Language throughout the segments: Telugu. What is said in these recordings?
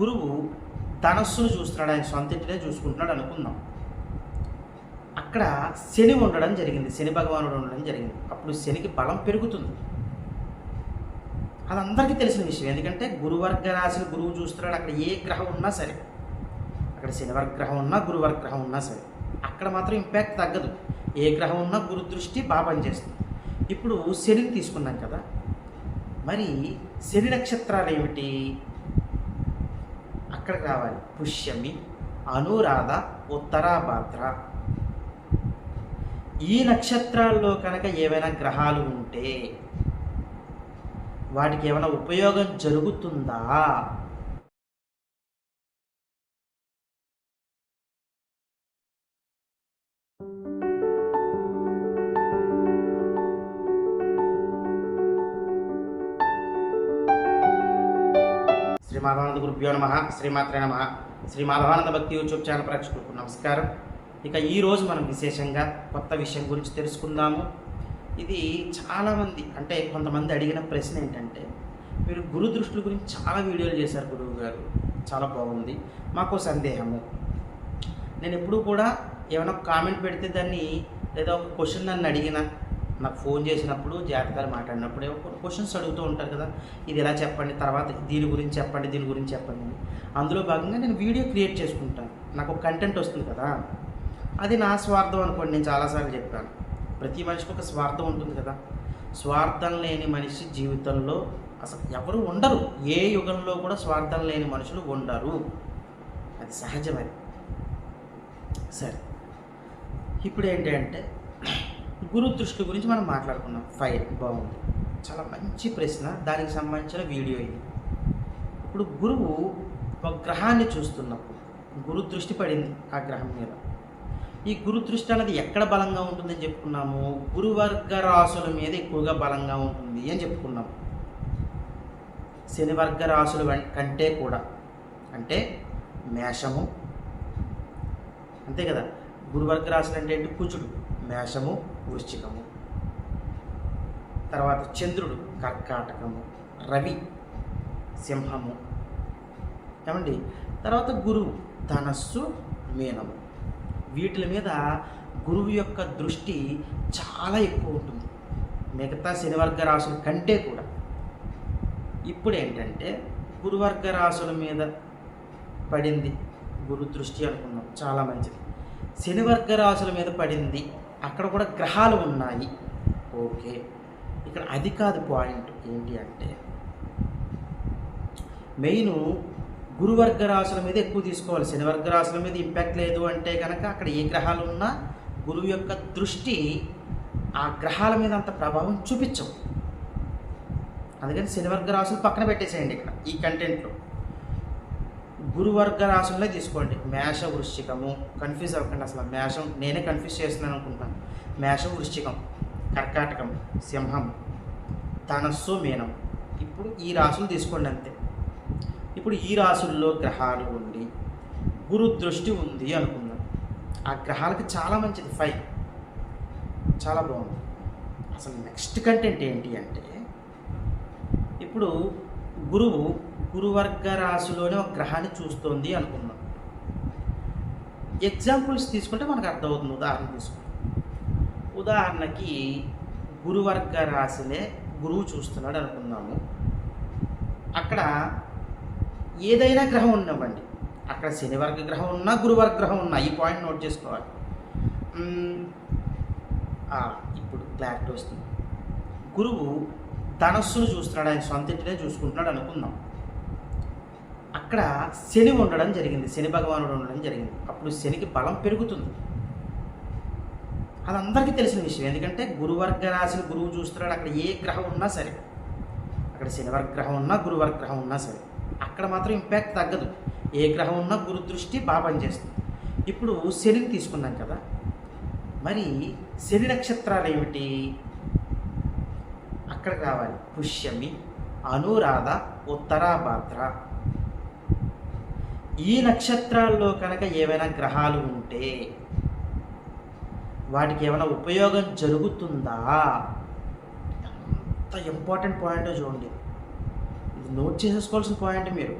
గురువు ధనస్సును చూస్తున్నాడు ఆయన సొంత ఇంటినే చూసుకుంటున్నాడు అనుకుందాం. అక్కడ శని ఉండడం జరిగింది శని భగవానుడు ఉండడం జరిగింది. అప్పుడు శనికి బలం పెరుగుతుంది. అది అందరికీ తెలిసిన విషయం ఎందుకంటే గురువర్గ రాశిని గురువు చూస్తున్నాడు అక్కడ ఏ గ్రహం ఉన్నా సరే. అక్కడ శనివర్గ గ్రహం ఉన్నా గురువర్గ గ్రహం ఉన్నా సరే. అక్కడ మాత్రం ఇంపాక్ట్ తగ్గదు. ఏ గ్రహం ఉన్నా గురు దృష్టి బాగా పనిచేస్తుంది ఇప్పుడు శనిని తీసుకున్నాం కదా. మరి శని నక్షత్రాలు ఏమిటి? అక్కడికి రావాలి? పుష్యమి అనురాధ ఉత్తరాభాద్ర. ఈ నక్షత్రాల్లో కనుక ఏవైనా గ్రహాలు ఉంటే వాటికి ఏమైనా ఉపయోగం జరుగుతుందా? శ్రీ మాధవానంద గురుభ్యో నమ శ్రీమాత్రే నమ. శ్రీ మాధవానంద భక్తి యూట్యూబ్ ఛానల్ ప్రేక్షకులకు నమస్కారం. ఇక ఈరోజు మనం విశేషంగా కొత్త విషయం గురించి తెలుసుకుందాము. ఇది చాలామంది అంటే కొంతమంది అడిగిన ప్రశ్న ఏంటంటే మీరు గురు దృష్టిల గురించి చాలా వీడియోలు చేశారు గురువు గారు. చాలా బాగుంది. మాకు సందేహము. నేను ఎప్పుడూ కూడా ఏమైనా కామెంట్ పెడితే దాన్ని లేదా ఒక క్వశ్చన్ నన్ను అడిగిన నాకు ఫోన్ చేసినప్పుడు జాతకాలు మాట్లాడినప్పుడు కొన్ని క్వశ్చన్స్ అడుగుతూ ఉంటారు కదా ఇది ఎలా చెప్పండి తర్వాత దీని గురించి చెప్పండి దీని గురించి చెప్పండి అని. అందులో భాగంగా నేను వీడియో క్రియేట్ చేసుకుంటాను. నాకు ఒక కంటెంట్ వస్తుంది కదా అది నా స్వార్థం అనుకోండి నేను చాలాసార్లు చెప్పాను. ప్రతి మనిషికి ఒక స్వార్థం ఉంటుంది కదా స్వార్థం లేని మనిషి జీవితంలో అసలు ఎవరు ఉండరు. ఏ యుగంలో కూడా స్వార్థం లేని మనుషులు ఉండరు. అది సహజమని సరే. ఇప్పుడు ఏంటి అంటే గురు దృష్టి గురించి మనం మాట్లాడుకున్నాం ఫైన్ బాగుంది చాలా మంచి ప్రశ్న. దానికి సంబంధించిన వీడియో ఇది. ఇప్పుడు గురువు ఒక గ్రహాన్ని చూస్తున్నప్పుడు గురు దృష్టి పడింది ఆ గ్రహం మీద. ఈ గురు దృష్టి అనేది ఎక్కడ బలంగా ఉంటుందని చెప్పుకున్నాము? గురువర్గ రాసుల మీద ఎక్కువగా బలంగా ఉంటుంది అని చెప్పుకున్నాము శనివర్గ రాసులు రాసుల కంటే కూడా. అంటే మేషము. అంతే కదా? గురువర్గ రాశులు అంటే ఏంటి? కుజుడు. మేషము వృశ్చికము తర్వాత చంద్రుడు కర్కాటకము రవి సింహము. ఏమండి? తర్వాత గురువు ధనస్సు మీనము. వీటి మీద గురువు యొక్క దృష్టి చాలా ఎక్కువ ఉంటుంది. మిగతా శనివర్గ రాశుల కంటే కూడా. ఇప్పుడు ఏంటంటే గురువర్గ రాశుల మీద పడింది గురు దృష్టి అనుకున్నాం. చాలా మంచిది. శనివర్గ రాశుల మీద పడింది అక్కడ కూడా గ్రహాలు ఉన్నాయి. ఓకే. ఇక్కడ అది కాదు పాయింట్ ఏంటి అంటే మెయిన్ గురువర్గ రాశుల మీద ఎక్కువ తీసుకోవాలి. శనివర్గ రాశుల మీద ఇంపాక్ట్ లేదు అంటే కనుక అక్కడ ఏ గ్రహాలు ఉన్నా గురువు యొక్క దృష్టి ఆ గ్రహాల మీద అంత ప్రభావం చూపించవు. అందుకని శనివర్గ రాశులు పక్కన పెట్టేసేయండి ఇక్కడ ఈ కంటెంట్లో గురువర్గ రాశులనే తీసుకోండి. మేష వృశ్చికము కన్ఫ్యూజ్ అవ్వకండి అసలు. మేషం నేనే కన్ఫ్యూజ్ చేస్తున్నాను అనుకుంటాను మేష వృశ్చికం కర్కాటకం సింహం ధనస్సు మీనం. ఇప్పుడు ఈ రాశులు తీసుకోండి అంతే. ఇప్పుడు ఈ రాశుల్లో గ్రహాలు ఉండి గురు దృష్టి ఉంది అనుకుందాం. ఆ గ్రహాలకి చాలా మంచిది. ఫైవ్. చాలా బాగుంది. అసలు నెక్స్ట్ కంటెంట్ ఏంటి అంటే ఇప్పుడు గురువు గురువర్గ రాశిలోనే ఒక గ్రహాన్ని చూస్తోంది అనుకుందాం. ఎగ్జాంపుల్స్ తీసుకుంటే మనకు అర్థమవుతుంది. ఉదాహరణ తీసుకుంటాం ఉదాహరణకి గురువర్గ రాశినే గురువు చూస్తున్నాడు అనుకుందాము. అక్కడ ఏదైనా గ్రహం ఉండవండి అక్కడ శనివర్గ గ్రహం ఉన్నా గురువర్గ గ్రహం ఉన్నా ఈ పాయింట్ నోట్ చేసుకోవాలి. ఇప్పుడు క్లారిటీ వస్తుంది. గురువు ధనస్సును చూస్తున్నాడు. ఆయన సొంత ఇంటినే చూసుకుంటున్నాడు అనుకుందాం. అక్కడ శని ఉండడం జరిగింది. శని భగవానుడు ఉండడం జరిగింది. అప్పుడు శనికి బలం పెరుగుతుంది. అది అందరికీ తెలిసిన విషయం. ఎందుకంటే గురువర్గ రాశిని గురువు చూస్తున్నాడు. అక్కడ ఏ గ్రహం ఉన్నా సరే అక్కడ శనివర్గ గ్రహం ఉన్నా గురువర్గ గ్రహం ఉన్నా సరే అక్కడ మాత్రం ఇంపాక్ట్ తగ్గదు. ఏ గ్రహం ఉన్నా గురు దృష్టి బాగా పనిచేస్తుంది. ఇప్పుడు శనిని తీసుకున్నాం కదా మరి శని నక్షత్రాలు ఏమిటి? అక్కడ రావాలి. పుష్యమి అనురాధ ఉత్తరాభాద్ర. ఈ నక్షత్రాల్లో కనుక ఏవైనా గ్రహాలు ఉంటే వాటికి ఏమైనా ఉపయోగం జరుగుతుందా? ఎంత ఇంపార్టెంట్ పాయింట్ చూడండి. ఇది నోట్ చేసేసుకోవాల్సిన పాయింట్ మీరు.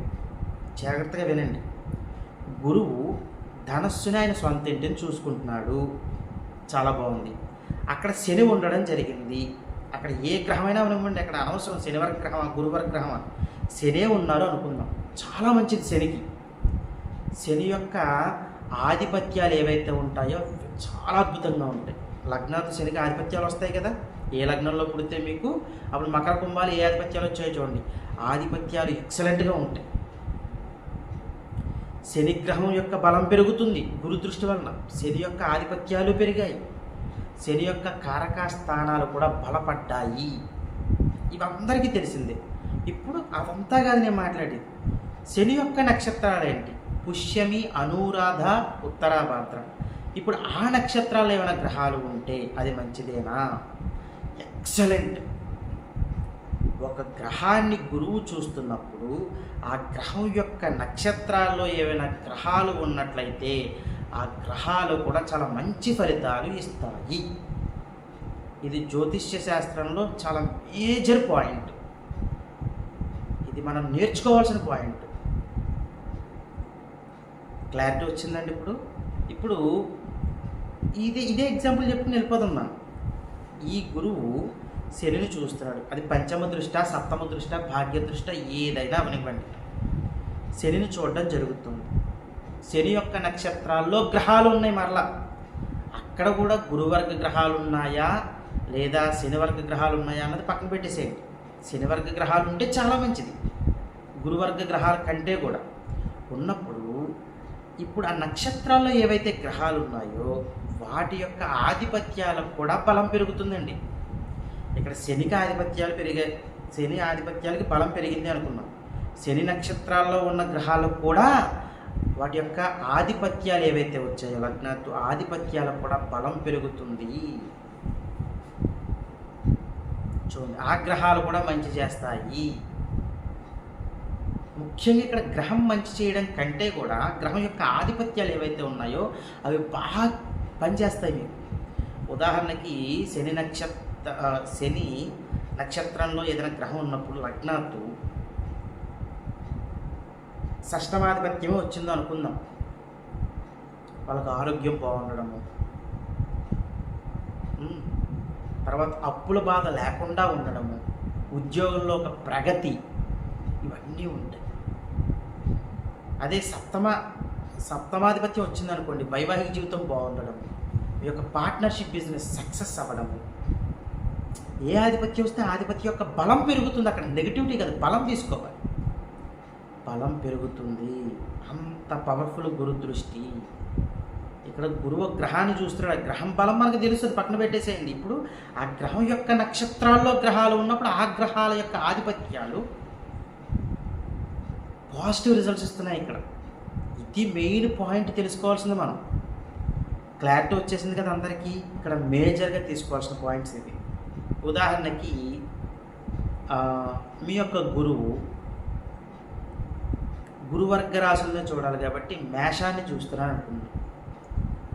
జాగ్రత్తగా వినండి. గురువు ధనస్సుని ఆయన సొంత ఇంటిని చూసుకుంటున్నాడు. చాలా బాగుంది. అక్కడ శని ఉండడం జరిగింది. అక్కడ ఏ గ్రహమైనా ఉండమండి అక్కడ అనవసరం. శనివార గ్రహమా? గురువార గ్రహమా? శనే ఉన్నారు అనుకుందాం. చాలా మంచిది శనికి. శని యొక్క ఆధిపత్యాలు ఏవైతే ఉంటాయో చాలా అద్భుతంగా ఉంటాయి. లగ్నాలు శనికి ఆధిపత్యాలు వస్తాయి కదా? ఏ లగ్నంలో పుడితే మీకు అప్పుడు మకర కుంభాలు ఏ ఆధిపత్యాలు వచ్చాయో చూడండి. ఆధిపత్యాలు ఎక్సలెంట్గా ఉంటాయి. శనిగ్రహం యొక్క బలం పెరుగుతుంది గురు దృష్టి వలన. శని యొక్క ఆధిపత్యాలు పెరిగాయి. శని యొక్క కారక స్థానాలు కూడా బలపడ్డాయి. ఇవందరికీ తెలిసిందే. ఇప్పుడు అదంతా కాదు నేను మాట్లాడేది. శని యొక్క నక్షత్రాలు ఏంటి? పుష్యమి అనురాధ ఉత్తరాభాద్ర. ఇప్పుడు ఆ నక్షత్రాలు ఏమైనా గ్రహాలు ఉంటే అది మంచిదేనా? ఎక్సలెంట్ ఒక గ్రహాన్ని గురువు చూస్తున్నప్పుడు ఆ గ్రహం యొక్క నక్షత్రాల్లో ఏవైనా గ్రహాలు ఉన్నట్లయితే ఆ గ్రహాలు కూడా చాలా మంచి ఫలితాలు ఇస్తాయి. ఇది జ్యోతిష్య శాస్త్రంలో చాలా మేజర్ పాయింట్. ఇది మనం నేర్చుకోవాల్సిన పాయింట్. క్లారిటీ వచ్చిందండి ఇప్పుడు. ఇప్పుడు ఇది ఇదే ఎగ్జాంపుల్ చెప్పుకుని వెళ్ళిపోదాం మనం. ఈ గురువు శనిని చూస్తున్నాడు. అది పంచమ దృష్ట సప్తమ దృష్ట భాగ్య దృష్ట ఏదైనా అవనివ్వండి. శనిని చూడడం జరుగుతుంది. శని యొక్క నక్షత్రాల్లో గ్రహాలు ఉన్నాయి మరలా. అక్కడ కూడా గురువర్గ గ్రహాలు ఉన్నాయా? లేదా శనివర్గ గ్రహాలు ఉన్నాయా అన్నది పక్కన పెట్టేసేయండి. శనివర్గ గ్రహాలు ఉంటే చాలా మంచిది. గురువర్గ గ్రహాల కంటే కూడా. ఉన్నప్పుడు ఇప్పుడు ఆ నక్షత్రాల్లో ఏవైతే గ్రహాలు ఉన్నాయో వాటి యొక్క ఆధిపత్యాలకు కూడా బలం పెరుగుతుందండి. ఇక్కడ శనికి ఆధిపత్యాలు పెరిగాయి శని ఆధిపత్యాలకి బలం పెరిగింది అనుకున్నాం శని నక్షత్రాల్లో ఉన్న గ్రహాలకు కూడా వాటి యొక్క ఆధిపత్యాలు ఏవైతే వచ్చాయో లగ్నాత్తు ఆధిపత్యాలకు కూడా బలం పెరుగుతుంది. చూడండి ఆ గ్రహాలు కూడా మంచి చేస్తాయి. ముఖ్యంగా ఇక్కడ గ్రహం మంచి చేయడం కంటే కూడా గ్రహం యొక్క ఆధిపత్యాలు ఏవైతే ఉన్నాయో అవి బాగా పనిచేస్తాయి మీకు. ఉదాహరణకి శని నక్షత్ర శని నక్షత్రంలో ఏదైనా గ్రహం ఉన్నప్పుడు లగ్నాత్తు షష్టమాధిపత్యమే వచ్చిందో అనుకుందాం. వాళ్ళకి ఆరోగ్యం బాగుండడము. తర్వాత అప్పుల బాధ లేకుండా ఉండడము. ఉద్యోగంలో ఒక ప్రగతి. ఇవన్నీ ఉంటాయి. అదే సప్తమ సప్తమాధిపత్యం వచ్చిందనుకోండి వైవాహిక జీవితం బాగుండడం మీ యొక్క పార్ట్నర్షిప్ బిజినెస్ సక్సెస్ అవ్వడము ఏ ఆధిపత్యం వస్తే ఆధిపత్యం యొక్క బలం పెరుగుతుంది అక్కడ. నెగిటివిటీ కాదు బలం తీసుకోవాలి. బలం పెరుగుతుంది. అంత పవర్ఫుల్ గురు దృష్టి ఇక్కడ గురువు గ్రహాన్ని చూస్తున్నాడు. ఆ గ్రహం బలం మనకు తెలుస్తుంది పక్కన పెట్టేసేయండి. ఇప్పుడు ఆ గ్రహం యొక్క నక్షత్రాల్లో గ్రహాలు ఉన్నప్పుడు ఆ గ్రహాల యొక్క ఆధిపత్యాలు పాజిటివ్ రిజల్ట్స్ ఇస్తున్నాయి ఇక్కడ. ఇది మెయిన్ పాయింట్ తెలుసుకోవాల్సింది మనం. క్లారిటీ వచ్చేసింది కదా అందరికీ. ఇక్కడ మేజర్గా తీసుకోవాల్సిన పాయింట్స్ ఇది ఉదాహరణకి మీ యొక్క గురువు గురువర్గ రాశులనే చూడాలి కాబట్టి మేషాన్ని చూస్తున్నాను అనుకుందాం.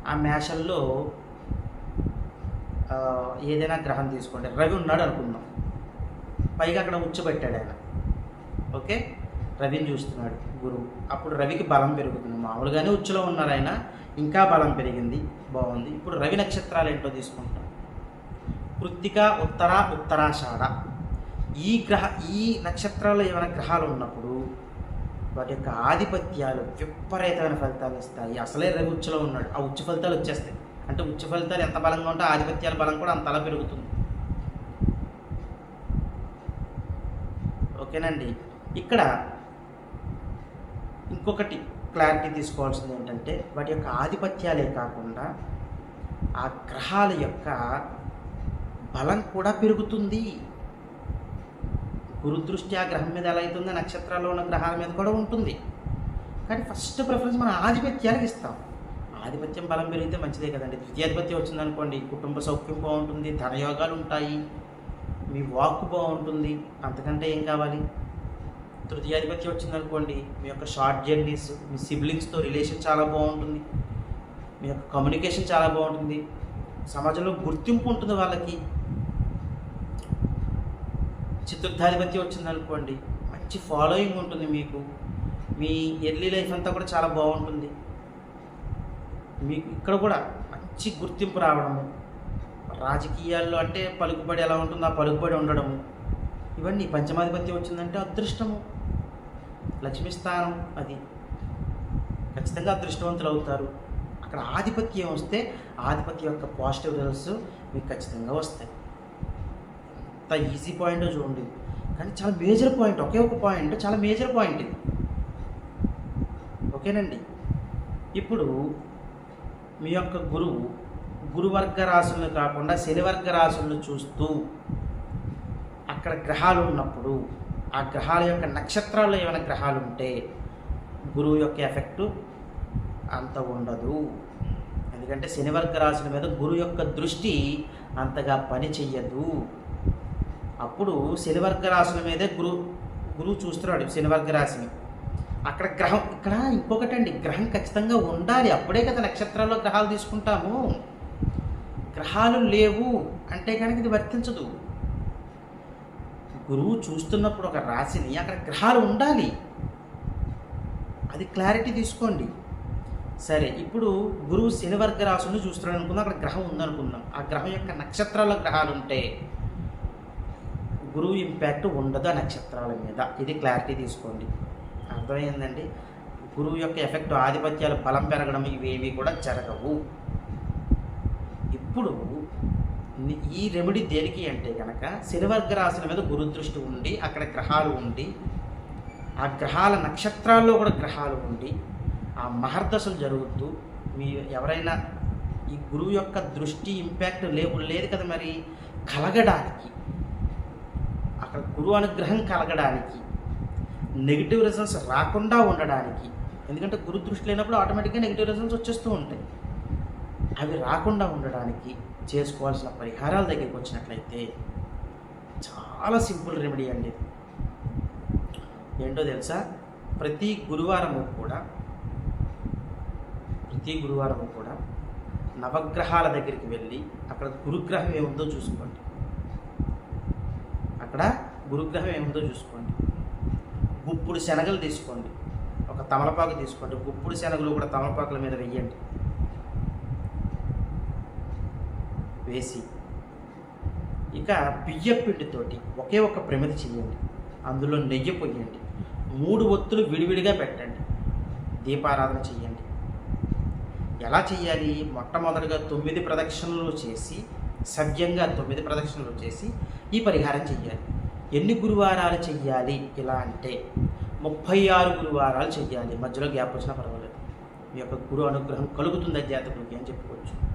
ఆ మేషంలో ఏదైనా గ్రహం తీసుకోండి. రవి ఉన్నాడు అనుకుందాం. పైగా అక్కడ ఉచ్చబెట్టాడు ఆయన. ఓకే? రవిని చూస్తున్నాడు గురువు అప్పుడు రవికి బలం పెరుగుతుంది. మామూలుగానే ఉచ్చులో ఉన్నారు ఆయన ఇంకా బలం పెరిగింది బాగుంది. ఇప్పుడు రవి నక్షత్రాలు ఏంటో తీసుకుంటాం. కృత్తిక ఉత్తర ఉత్తరాషాఢ. ఈ గ్రహ ఈ నక్షత్రాల్లో ఏమైనా గ్రహాలు ఉన్నప్పుడు వాటి యొక్క ఆధిపత్యాలు విపరీతమైన ఫలితాలు ఇస్తాయి. అసలే రవి ఉచ్చులో ఉన్నాడు. ఆ ఉచ్చు ఫలితాలు వచ్చేస్తాయి. అంటే ఉచ్చు ఫలితాలు ఎంత బలంగా ఉంటే ఆధిపత్యాల బలం కూడా అంతలా పెరుగుతుంది. ఓకేనండి. ఇక్కడ ఇంకొకటి క్లారిటీ తీసుకోవాల్సింది ఏంటంటే వాటి యొక్క ఆధిపత్యాలే కాకుండా ఆ గ్రహాల యొక్క బలం కూడా పెరుగుతుంది. గురుదృష్టి ఆ గ్రహం మీద ఎలా అవుతుందో నక్షత్రాల్లో ఉన్న గ్రహాల మీద కూడా ఉంటుంది. కానీ ఫస్ట్ ప్రిఫరెన్స్ మనం ఆధిపత్యాలకు ఇస్తాం. ఆధిపత్యం బలం పెరిగితే మంచిదే కదండి. ద్వితీయాధిపత్యం వచ్చిందనుకోండి కుటుంబ సౌఖ్యం బాగుంటుంది ధనయోగాలు ఉంటాయి మీ వాక్ బాగుంటుంది అంతకంటే ఏం కావాలి? తృతీయాధిపత్యం వచ్చిందనుకోండి మీ యొక్క షార్ట్ జర్నీస్ మీ సిబ్లింగ్స్తో రిలేషన్ చాలా బాగుంటుంది. మీ యొక్క కమ్యూనికేషన్ చాలా బాగుంటుంది. సమాజంలో గుర్తింపు ఉంటుంది వాళ్ళకి. చతుర్థాధిపత్యం వచ్చిందనుకోండి మంచి ఫాలోయింగ్ ఉంటుంది మీకు. మీ ఎర్లీ లైఫ్ అంతా కూడా చాలా బాగుంటుంది. మీకు ఇక్కడ కూడా మంచి గుర్తింపు రావడము రాజకీయాల్లో అంటే పలుకుబడి ఎలా ఉంటుందో ఆ పలుకుబడి ఉండడము ఇవన్నీ పంచమాధిపత్యం వచ్చిందంటే అదృష్టము. లక్ష్మిస్థానం అది. ఖచ్చితంగా అదృష్టవంతులు అవుతారు అక్కడ ఆధిపత్యం వస్తే ఆధిపత్యం యొక్క పాజిటివ్ రిజల్ట్స్ మీకు ఖచ్చితంగా వస్తాయి. అంత ఈజీ పాయింట్ చూడండి. కానీ చాలా మేజర్ పాయింట్ ఒకే ఒక పాయింట్ చాలా మేజర్ పాయింట్ ఇది. ఓకేనండి? ఇప్పుడు మీ యొక్క గురువు గురువర్గ రాశులను కాకుండా శనివర్గ రాశులను చూస్తూ అక్కడ గ్రహాలు ఉన్నప్పుడు ఆ గ్రహాల యొక్క నక్షత్రాల్లో ఏమైనా గ్రహాలు ఉంటే గురువు యొక్క ఎఫెక్టు అంత ఉండదు. ఎందుకంటే శనివర్గ రాశుల మీద గురువు యొక్క దృష్టి అంతగా పని చెయ్యదు. అప్పుడు శనివర్గ రాశుల మీదే గురు గురువు చూస్తున్నాడు శనివర్గ రాశిని. అక్కడ గ్రహం ఇక్కడ ఇంకొకటండి గ్రహం ఖచ్చితంగా ఉండాలి. అప్పుడే కదా నక్షత్రాల్లో గ్రహాలు తీసుకుంటాము. గ్రహాలు లేవు అంటే కనుక ఇది వర్తించదు. గురువు చూస్తున్నప్పుడు ఒక రాశిని అక్కడ గ్రహాలు ఉండాలి. అది క్లారిటీ తీసుకోండి. సరే ఇప్పుడు గురువు శనివర్గ రాశులను చూస్తున్నాడు అనుకుందాం అక్కడ గ్రహం ఉందనుకుందాం. ఆ గ్రహం యొక్క నక్షత్రాల గ్రహాలు ఉంటే గురువు ఇంపాక్ట్ ఉండదు ఆ నక్షత్రాల మీద. ఇది క్లారిటీ తీసుకోండి. అర్థమైందండి? గురువు యొక్క ఎఫెక్ట్ ఆధిపత్యాలు బలం పెరగడం ఇవేవి కూడా జరగవు. ఇప్పుడు ఈ రెమెడీ దేనికి అంటే కనుక శనివర్గ రాశుల మీద గురుదృష్టి ఉండి అక్కడ గ్రహాలు ఉండి ఆ గ్రహాల నక్షత్రాల్లో కూడా గ్రహాలు ఉండి ఆ మహర్దశలు జరుగుతూ మీ ఎవరైనా ఈ గురువు యొక్క దృష్టి ఇంపాక్ట్ లేవు లేదు కదా మరి? కలగడానికి అక్కడ గురువు అనుగ్రహం కలగడానికి నెగిటివ్ రిజల్ట్స్ రాకుండా ఉండడానికి ఎందుకంటే గురు దృష్టి లేనప్పుడు ఆటోమేటిక్గా నెగిటివ్ రిజల్ట్స్ వచ్చేస్తూ ఉంటాయి. అవి రాకుండా ఉండడానికి చేసుకోవాల్సిన పరిహారాల దగ్గరికి వచ్చినట్లయితే చాలా సింపుల్ రెమెడీ అండి ఇది. ఏంటో తెలుసా? ప్రతి గురువారము కూడా ప్రతి గురువారము కూడా నవగ్రహాల దగ్గరికి వెళ్ళి అక్కడ గురుగ్రహం ఏముందో చూసుకోండి. అక్కడ గురుగ్రహం ఏముందో చూసుకోండి. గుప్పుడు శనగలు తీసుకోండి. ఒక తమలపాకు తీసుకోండి. గుప్పుడు శనగలు కూడా తమలపాకుల మీద వెయ్యండి. వేసి. ఇక బియ్య పిండితోటి ఒకే ఒక ప్రమిది చేయండి. అందులో నెయ్యి పొయ్యండి మూడు ఒత్తులు విడివిడిగా పెట్టండి. దీపారాధన చెయ్యండి ఎలా చేయాలి? మొట్టమొదటిగా తొమ్మిది ప్రదక్షిణలు చేసి సవ్యంగా తొమ్మిది ప్రదక్షిణలు చేసి ఈ పరిహారం చెయ్యాలి ఎన్ని గురువారాలు చెయ్యాలి ఇలా అంటే ముప్పై ఆరు గురువారాలు చెయ్యాలి మధ్యలో గ్యాప్ వచ్చినా పర్వాలేదు. మీ యొక్క గురు అనుగ్రహం కలుగుతుంది అధ్యాత్మికి అని చెప్పుకోవచ్చు.